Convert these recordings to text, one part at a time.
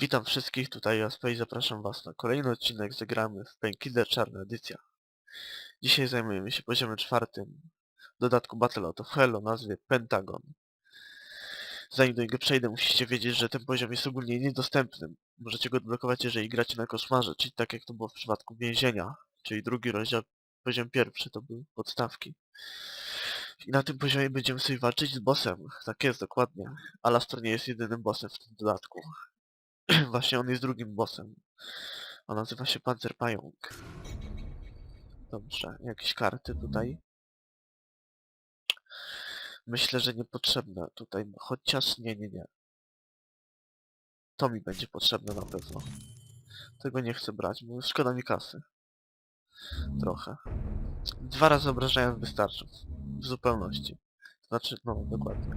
Witam wszystkich, tutaj Jasper i zapraszam was na kolejny odcinek Zagramy w Painkiller Czarna Edycja. Dzisiaj zajmujemy się poziomem czwartym dodatku Battle Out of Hell o nazwie Pentagon. Zanim do niego przejdę, musicie wiedzieć, że ten poziom jest ogólnie niedostępny. Możecie go odblokować, jeżeli gracie na koszmarze, czyli tak jak to było w przypadku więzienia, czyli drugi rozdział, poziom pierwszy to były podstawki. I na tym poziomie będziemy sobie walczyć z bossem. Tak jest, dokładnie. Alastor nie jest jedynym bossem w tym dodatku. Właśnie on jest drugim bossem. On nazywa się Panzerpająk. Dobrze, jakieś karty tutaj. Myślę, że niepotrzebne tutaj, chociaż nie, nie, nie. To mi będzie potrzebne na pewno. Tego nie chcę brać, bo szkoda mi kasy. Trochę. Dwa razy obrażając wystarczy. W zupełności. Znaczy, no, dokładnie.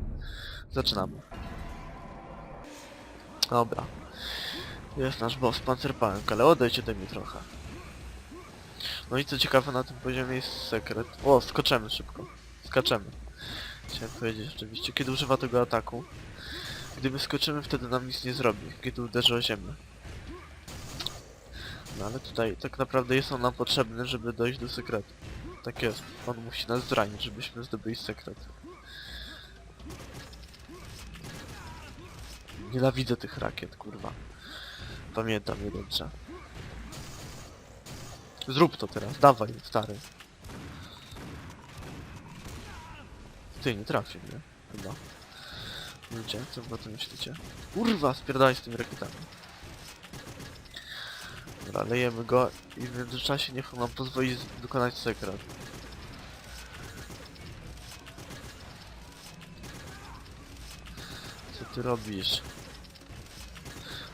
Zaczynamy. Dobra. Jest nasz boss, pancerpałek, ale odejdź ode mnie trochę. No i co ciekawe, na tym poziomie jest sekret. O, skoczemy szybko. Skaczemy. Chciałem powiedzieć oczywiście, kiedy używa tego ataku. Gdy my skoczymy, wtedy nam nic nie zrobi, kiedy uderzy o ziemię. No ale tutaj tak naprawdę jest on nam potrzebny, żeby dojść do sekretu. Tak jest. On musi nas zranić, żebyśmy zdobyli sekret. Nienawidzę tych rakiet, kurwa. Pamiętam je dobrze. Zrób to teraz, dawaj, stary. Ty, nie trafił mnie, chyba. Ludzie, co wy o tym myślicie? Kurwa, spierdaj z tymi rakietami. Dobra, lejemy go i w międzyczasie niech on nam pozwoli dokonać sekret. Co ty robisz?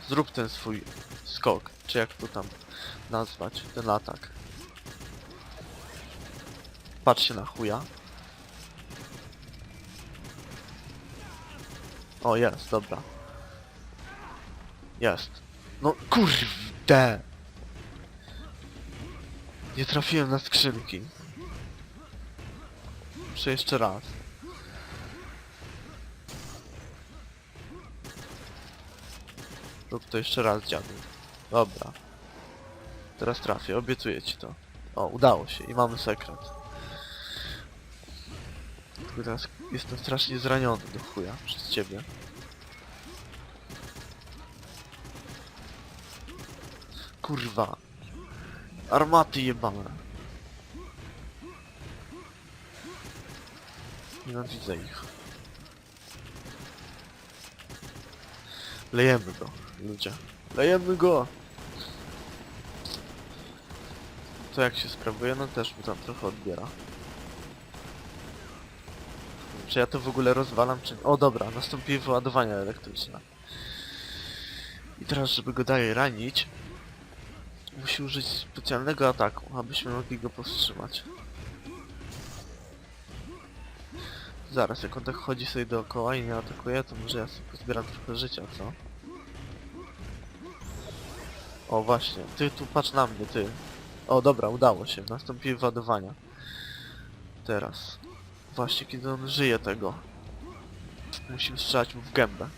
Zrób ten swój skok, czy jak to tam nazwać, ten atak. Patrzcie na chuja. O, jest, dobra. Jest. No kurde! Nie trafiłem na skrzynki. Muszę jeszcze raz. Rób to jeszcze raz, dziadu. Dobra. Teraz trafię, obiecuję ci to. O, udało się i mamy sekret. Tylko teraz jestem strasznie zraniony do chuja przez ciebie. Kurwa. Armaty jebane. Nienawidzę ich. Lejemy go, ludzie. Lejemy go! To jak się sprawuje, no też mu tam trochę odbiera. Czy ja to w ogóle rozwalam, czy... O dobra, nastąpiły wyładowania elektryczne. I teraz, żeby go dalej ranić, musi użyć specjalnego ataku, abyśmy mogli go powstrzymać. Zaraz, jak on tak chodzi sobie dookoła i nie atakuje, to może ja sobie pozbieram trochę życia, co? O właśnie, ty tu patrz na mnie, ty. O dobra, udało się, nastąpiły wyładowania. Teraz. Właśnie kiedy on żyje tego. Musimy strzelać mu w gębę.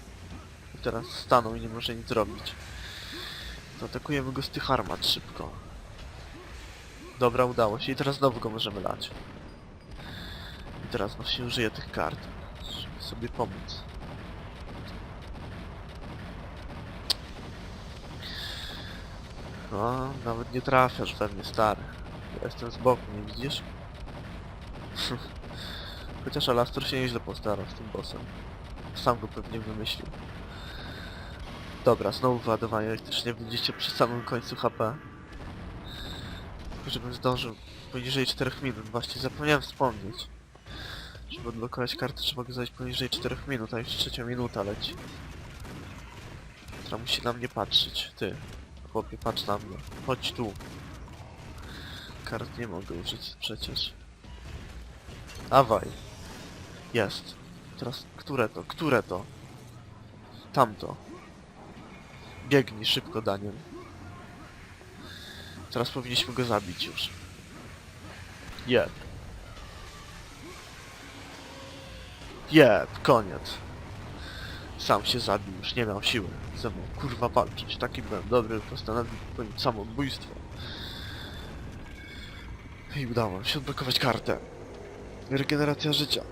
I teraz stanął i nie może nic zrobić. To atakujemy go z tych armat szybko. Dobra, udało się i teraz znowu go możemy lać. Teraz właśnie użyję tych kart, żeby sobie pomóc. No, nawet nie trafiasz we mnie, stary. Ja jestem z boku, nie widzisz? Chociaż Alastor się nieźle postarał z tym bossem. Sam go pewnie wymyślił. Dobra, znowu wyładowanie elektrycznie. Będziecie przy samym końcu HP. Tylko żebym zdążył poniżej 4 minut. Właśnie zapomniałem wspomnieć. Żeby odblokować kartę trzeba go zajść poniżej 4 minut, a już trzecia minuta leci. Która musi na mnie patrzeć. Ty, chłopie, patrz na mnie. Chodź tu. Kart nie mogę użyć przecież. Dawaj. Jest. Teraz, które to? Które to? Tamto. Biegnij szybko, Daniel. Teraz powinniśmy go zabić już. Jeb. Jeb, koniec. Sam się zabił, już nie miał siły ze mną kurwa walczyć. Taki byłem dobry, postanowił popełnić samobójstwo. I udało się odblokować kartę. Regeneracja życia.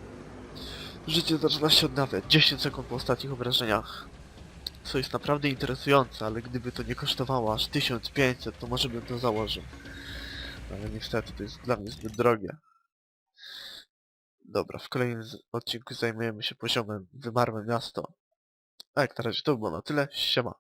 Życie zaczyna się odnawiać 10 sekund po ostatnich obrażeniach. Co jest naprawdę interesujące, ale gdyby to nie kosztowało aż 1500, to może bym to założył. Ale niestety to jest dla mnie zbyt drogie. Dobra, w kolejnym odcinku zajmujemy się poziomem Wymarłe Miasto. A jak na razie to było na tyle. Siema.